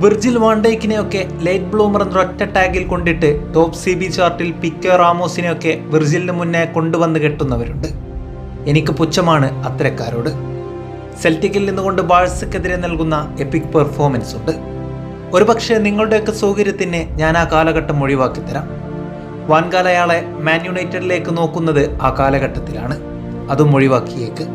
Virgil വാണ്ടേക്കിനെയൊക്കെ late Blumer എന്ന ഒറ്റ ടാഗിൽ കൊണ്ടിട്ട് ടോപ്പ് സി ബി ചാർട്ടിൽ പിക്കോ റാമോസിനെയൊക്കെ വിർജിലിന് മുന്നേ കൊണ്ടുവന്ന് കെട്ടുന്നവരുണ്ട്. എനിക്ക് പുച്ഛമാണ് അത്തരക്കാരോട്. സെൽറ്റിക്കിൽ നിന്നുകൊണ്ട് ബാഴ്സക്കെതിരെ നൽകുന്ന എപ്പിക് പെർഫോമൻസ് ഉണ്ട് ഒരുപക്ഷെ നിങ്ങളുടെയൊക്കെ സൗകര്യത്തിന് ഞാൻ ആ കാലഘട്ടം ഒഴിവാക്കി തരാം. വാൻകാലയാളെ മാൻ യുണൈറ്റഡിലേക്ക് നോക്കുന്നത് ആ കാലഘട്ടത്തിലാണ്. അതും ഒഴിവാക്കിയേക്ക്.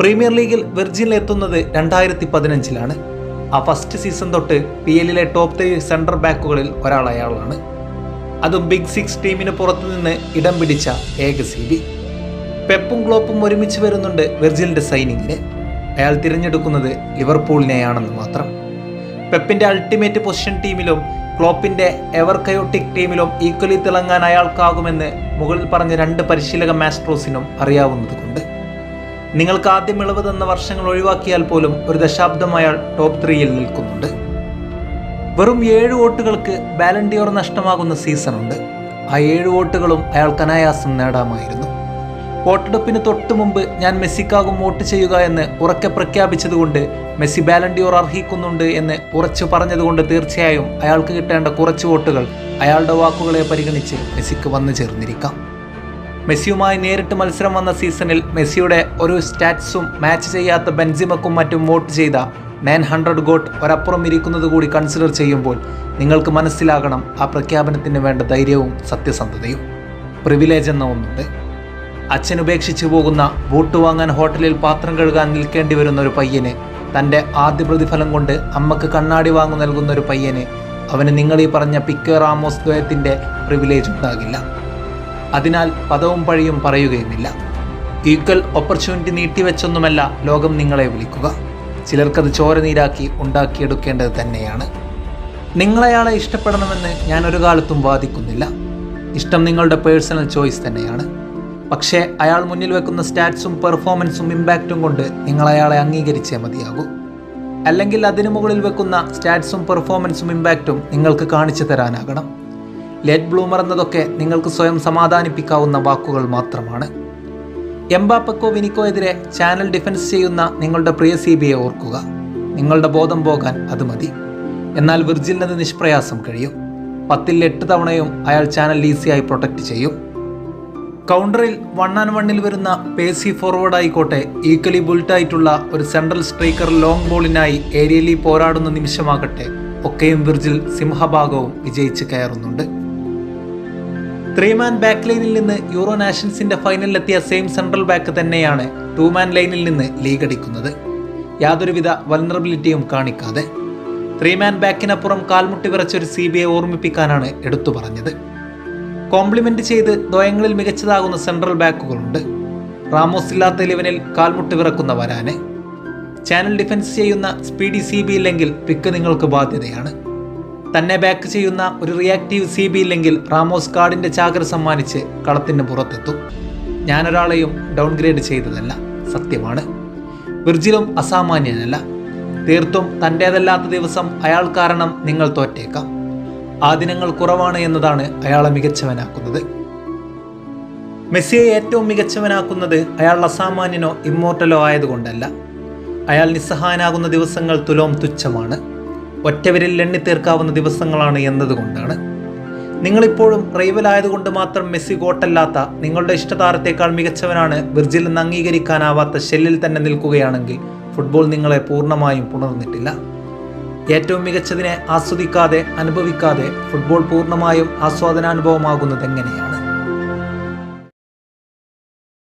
പ്രീമിയർ ലീഗിൽ വിർജിനിൽ എത്തുന്നത് രണ്ടായിരത്തി പതിനഞ്ചിലാണ്. ആ ഫസ്റ്റ് സീസൺ തൊട്ട് പി എല്ലിലെ ടോപ്പ് ത്രീ സെൻട്രൽ ബാക്കുകളിൽ ഒരാൾ അയാളാണ് അതും ബിഗ് സിക്സ് ടീമിന് പുറത്തു നിന്ന് ഇടം പിടിച്ച ഏക സി ബി. പെപ്പും ക്ലോപ്പും ഒരുമിച്ച് വരുന്നുണ്ട് വെർജിലിന്റെ സൈനിങ്ങിന്. അയാൾ തിരഞ്ഞെടുക്കുന്നത് ലിവർപൂളിനെയാണെന്ന് മാത്രം. പെപ്പിന്റെ അൾട്ടിമേറ്റ് പൊസിഷൻ ടീമിലും ക്ലോപ്പിന്റെ എവർ കയോട്ടിക് ടീമിലും ഈക്വലി തിളങ്ങാൻ അയാൾക്കാകുമെന്ന് മുകളിൽ പറഞ്ഞ രണ്ട് പരിശീലക മാസ്ട്രോസിനും അറിയാവുന്നതുകൊണ്ട്. നിങ്ങൾക്ക് ആദ്യം ഇളവ് തന്ന വർഷങ്ങൾ ഒഴിവാക്കിയാൽ പോലും ഒരു ദശാബ്ദം അയാൾ ടോപ്പ് ത്രീയിൽ നിൽക്കുന്നുണ്ട്. വെറും ഏഴ് വോട്ടുകൾക്ക് ബാലൻഡിയോർ നഷ്ടമാകുന്ന സീസണുണ്ട് ആ ഏഴ് വോട്ടുകളും അയാൾക്ക് അനായാസം നേടാമായിരുന്നു. വോട്ടെടുപ്പിന് തൊട്ടു മുമ്പ് ഞാൻ മെസ്സിക്കാകും വോട്ട് ചെയ്യുക എന്ന് ഉറക്കെ പ്രഖ്യാപിച്ചതുകൊണ്ട് മെസ്സി ബാലൻഡിയോർ അർഹിക്കുന്നുണ്ട് എന്ന് ഉറച്ചു പറഞ്ഞതുകൊണ്ട് തീർച്ചയായും അയാൾക്ക് കിട്ടേണ്ട കുറച്ച് വോട്ടുകൾ അയാളുടെ വാക്കുകളെ പരിഗണിച്ച് മെസ്സിക്ക് വന്നു ചേർന്നിരിക്കാം. മെസ്സിയുമായി നേരിട്ട് മത്സരം വന്ന സീസണിൽ മെസ്സിയുടെ ഒരു സ്റ്റാറ്റ്സും മാച്ച് ചെയ്യാത്ത ബെൻസിമക്കും മറ്റും വോട്ട് ചെയ്ത നയൻ ഹൺഡ്രഡ് ഗോട്ട് ഒരപ്പുറം ഇരിക്കുന്നത് കൂടി കൺസിഡർ ചെയ്യുമ്പോൾ നിങ്ങൾക്ക് മനസ്സിലാകണം ആ പ്രഖ്യാപനത്തിന് വേണ്ട ധൈര്യവും സത്യസന്ധതയും. പ്രിവിലേജ് എന്ന ഒന്നുണ്ട്. അച്ഛൻ ഉപേക്ഷിച്ചു പോകുന്ന ബൂട്ട് വാങ്ങാൻ ഹോട്ടലിൽ പാത്രം കഴുകാൻ നിൽക്കേണ്ടി വരുന്ന ഒരു പയ്യന് തന്റെ ആദ്യ പ്രതിഫലം കൊണ്ട് അമ്മയ്ക്ക് കണ്ണാടി വാങ്ങു നൽകുന്ന ഒരു പയ്യന് അവന് നിങ്ങൾ ഈ പറഞ്ഞ പിക്കേറാമോസ് ദ്വയത്തിന്റെ പ്രിവിലേജ് ഉണ്ടാകില്ല. അതിനാൽ പദവും പഴിയും പറയുകയുമില്ല. ഈക്വൽ ഓപ്പർച്യൂണിറ്റി നീട്ടിവെച്ചൊന്നുമല്ല ലോകം നിങ്ങളെ വിളിക്കുക. ചിലർക്കത് ചോര നീരാക്കി ഉണ്ടാക്കിയെടുക്കേണ്ടത് തന്നെയാണ്. നിങ്ങളയാളെ ഇഷ്ടപ്പെടണമെന്ന് ഞാൻ ഒരു കാലത്തും വാദിക്കുന്നില്ല. ഇഷ്ടം നിങ്ങളുടെ പേഴ്സണൽ ചോയ്സ് തന്നെയാണ്. പക്ഷേ അയാൾ മുന്നിൽ വെക്കുന്ന സ്റ്റാറ്റ്സും പെർഫോമൻസും ഇമ്പാക്റ്റും കൊണ്ട് നിങ്ങൾ അയാളെ അംഗീകരിച്ചേ മതിയാകൂ. അല്ലെങ്കിൽ അതിനു മുകളിൽ വെക്കുന്ന സ്റ്റാറ്റ്സും പെർഫോമൻസും ഇമ്പാക്റ്റും നിങ്ങൾക്ക് കാണിച്ചു തരാനാകണം. ലെറ്റ് ബ്ലൂമർ എന്നതൊക്കെ നിങ്ങൾക്ക് സ്വയം സമാധാനിപ്പിക്കാവുന്ന വാക്കുകൾ മാത്രമാണ്. എംബാപ്പക്കോ വിനിക്കോ എതിരെ ചാനൽ ഡിഫൻസ് ചെയ്യുന്ന നിങ്ങളുടെ പ്രിയ സി ബിയെ ഓർക്കുക. നിങ്ങളുടെ ബോധം പോകാൻ അത് മതി. എന്നാൽ വിർജിലിനത് നിഷ്പ്രയാസം കഴിയും. പത്തിൽ എട്ട് തവണയും അയാൾ ചാനൽ ഈസിയായി പ്രൊട്ടക്റ്റ് ചെയ്യും. കൗണ്ടറിൽ വൺ ആൻഡ് വണ്ണിൽ വരുന്ന പേസി ഫോർവേഡ് ആയിക്കോട്ടെ ഈക്വലി ബുൾട്ടായിട്ടുള്ള ഒരു സെൻട്രൽ സ്ട്രൈക്കർ ലോങ് ബോളിനായി ഏരിയലി പോരാടുന്ന നിമിഷമാകട്ടെ ഒക്കെയും വിർജിൽ സിംഹഭാഗവും വിജയിച്ച് കയറുന്നുണ്ട്. ത്രീ മാൻ ബാക്ക് ലൈനിൽ നിന്ന് യൂറോ നാഷൻസിന്റെ ഫൈനലിലെത്തിയ സെയിം സെൻട്രൽ ബാക്ക് തന്നെയാണ് ടു മാൻ ലൈനിൽ നിന്ന് ലീഗ് അടിക്കുന്നത്. യാതൊരുവിധ വൾണറബിലിറ്റിയും കാണിക്കാതെ ത്രീമാൻ ബാക്കിനപ്പുറം കാൽമുട്ടി വിറച്ച ഒരു സി ബി ഐ ഓർമ്മിപ്പിക്കാനാണ് എടുത്തു പറഞ്ഞത്. കോംപ്ലിമെന്റ് ചെയ്ത് ദ്വയങ്ങളിൽ മികച്ചതാകുന്ന സെൻട്രൽ ബാക്കുകളുണ്ട്. റാമോസ് ഇല്ലാത്ത ഇലവനിൽ കാൽമുട്ടി വിറക്കുന്ന വരാന്. ചാനൽ ഡിഫൻസ് ചെയ്യുന്ന സ്പീഡി സി ബി ഇല്ലെങ്കിൽ പിക്ക് നിങ്ങൾക്ക് ബാധ്യതയാണ്. തന്നെ ബാക്ക് ചെയ്യുന്ന ഒരു റിയാക്റ്റീവ് സി ബി ഇല്ലെങ്കിൽ റാമോസ് കാർഡിന്റെ ചാകര സമ്മാനിച്ച് കളത്തിന് പുറത്തെത്തും. ഞാനൊരാളെയും ഡൗൺഗ്രേഡ് ചെയ്തതല്ല. സത്യമാണ്. വിർജിലും അസാമാന്യനല്ല. തീർത്തും തന്റേതല്ലാത്ത ദിവസം അയാൾ കാരണം നിങ്ങൾ തോറ്റേക്കാം. ആ ദിനങ്ങൾ കുറവാണ് എന്നതാണ് അയാളെ മികച്ചവനാക്കുന്നത്. മെസ്സിയെ ഏറ്റവും മികച്ചവനാക്കുന്നത് അയാൾ അസാമാന്യനോ ഇമ്മോർട്ടലോ ആയതുകൊണ്ടല്ല. അയാൾ നിസ്സഹായനാകുന്ന ദിവസങ്ങൾ തുലോം തുച്ഛമാണ്. ഒറ്റവരിൽ എണ്ണിത്തീർക്കാവുന്ന ദിവസങ്ങളാണ് എന്നതുകൊണ്ടാണ്. നിങ്ങളിപ്പോഴും റൈവലായതുകൊണ്ട് മാത്രം മെസ്സി കോട്ടല്ലാത്ത നിങ്ങളുടെ ഇഷ്ടതാരത്തേക്കാൾ മികച്ചവനാണ് വിർജിൽ എന്ന് അംഗീകരിക്കാനാവാത്ത ഷെല്ലിൽ തന്നെ നിൽക്കുകയാണെങ്കിൽ ഫുട്ബോൾ നിങ്ങളെ പൂർണമായും പുണർന്നിട്ടില്ല. ഏറ്റവും മികച്ചതിനെ ആസ്വദിക്കാതെ അനുഭവിക്കാതെ ഫുട്ബോൾ പൂർണമായും ആസ്വാദനാനുഭവമാകുന്നത് എങ്ങനെയാണ്